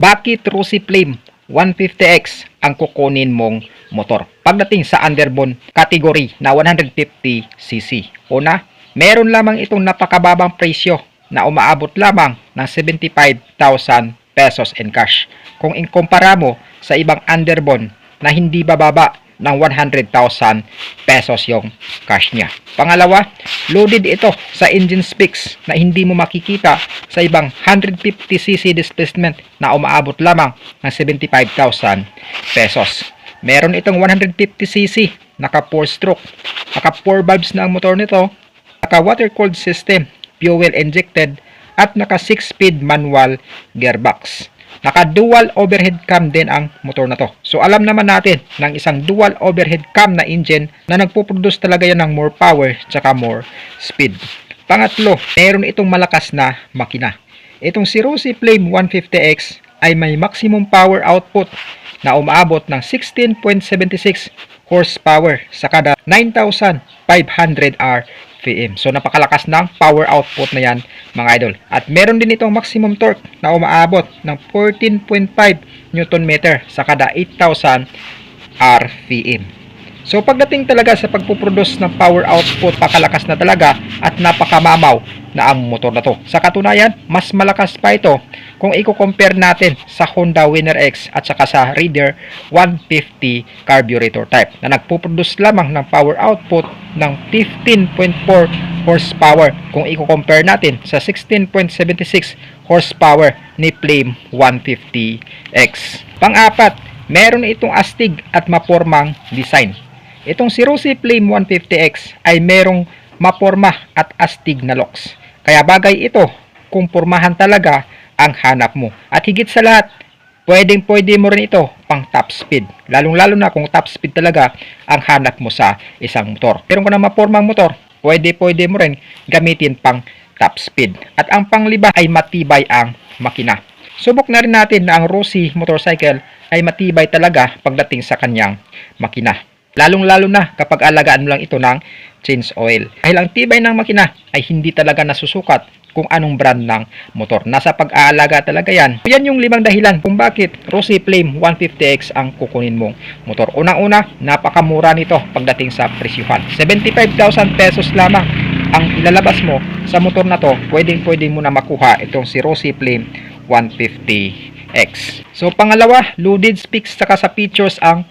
Bakit Rosy Flame 150X ang kukunin mong motor? Pagdating sa underbone category na 150cc. Una, meron lamang itong napakababang presyo na umaabot lamang ng 75,000 pesos in cash. Kung inkumpara mo sa ibang underbone na hindi bababa ng 100,000 pesos yung cash niya. Pangalawa, loaded ito sa engine specs na hindi mo makikita sa ibang 150cc displacement na umaabot lamang ng 75,000 pesos. Meron itong 150cc, naka 4 stroke, naka 4 valves na ang motor nito, naka water cooled system, fuel injected, at naka 6 speed manual gearbox. Naka dual overhead cam din ang motor na to. So alam naman natin ng isang dual overhead cam na engine na nagpo-produce talaga yan ng more power tsaka more speed. Pangatlo, meron itong malakas na makina. Itong si Rosy Flame 150X ay may maximum power output na umaabot ng 16.76 horsepower sa kada 9,500 RPM. So napakalakas ng power output na yan mga idol. At meron din itong maximum torque na umaabot ng 14.5 Newton meter sa kada 8,000 RPM. So pagdating talaga sa pagpuproduce ng power output, pakalakas na talaga at napakamamaw na ang motor na to. Sa katunayan, mas malakas pa ito kung i-compare natin sa Honda Winner X at saka sa Raider 150 carburetor type na nagpuproduce lamang ng power output ng 15.4 horsepower kung i-compare natin sa 16.76 horsepower ni Flame 150X. Pang-apat, meron itong astig at mapormang design. Itong si Rosy Flame 150X ay merong maporma at astig na locks. Kaya bagay ito kung pormahan talaga ang hanap mo. At higit sa lahat, pwedeng pwede mo rin ito pang top speed. Lalong lalo na kung top speed talaga ang hanap mo sa isang motor. Pero kung na mapormang motor, pwede pwede mo rin gamitin pang top speed. At ang pangliba ay matibay ang makina. Subok na rin natin na ang Rosy motorcycle ay matibay talaga pagdating sa kanyang makina. Lalong-lalo na kapag alagaan mo lang ito ng change oil. Dahil ang tibay ng makina ay hindi talaga nasusukat kung anong brand ng motor. Nasa pag-aalaga talaga yan. Yan yung limang dahilan kung bakit Rosy Flame 150X ang kukunin mong motor. Unang-una, napakamura nito pagdating sa presyuhan. 75,000 pesos lamang ang ilalabas mo sa motor na to. Pwedeng pwede mo na makuha itong si Rosy Flame 150X. So pangalawa, loaded specs saka sa features ang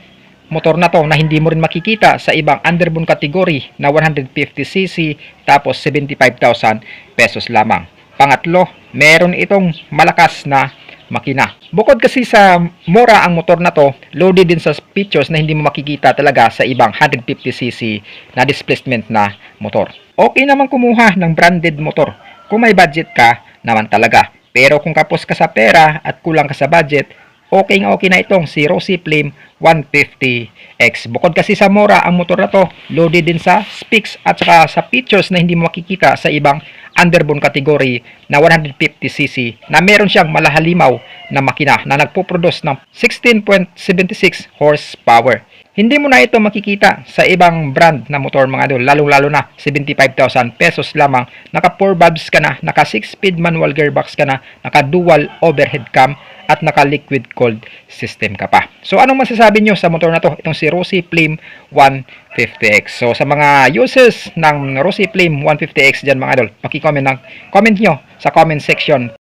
motor na to na hindi mo rin makikita sa ibang underbone category na 150cc tapos 75,000 pesos lamang. Pangatlo, meron itong malakas na makina. Bukod kasi sa mura ang motor na to, loaded din sa features na hindi mo makikita talaga sa ibang 150cc na displacement na motor. Okay naman kumuha ng branded motor kung may budget ka naman talaga. Pero kung kapos ka sa pera at kulang ka sa budget, okay okay na itong si Rosy Flame 150X. Bukod kasi sa mura, ang motor na to, loaded din sa specs at saka sa features na hindi mo makikita sa ibang underbone category na 150cc na meron siyang malahalimaw na makina na nagpo-produce ng 16.76 horsepower. Hindi mo na ito makikita sa ibang brand na motor mga idol, lalong-lalo na 75,000 pesos lamang. Naka 4 valves ka na, naka 6 speed manual gearbox ka na, naka dual overhead cam at naka liquid cooled system ka pa. So anong masasabi nyo sa motor na to? Itong si Rosy Flame 150X. So sa mga users ng Rosy Flame 150X dyan mga idol, paki-comment ng comment nyo sa comment section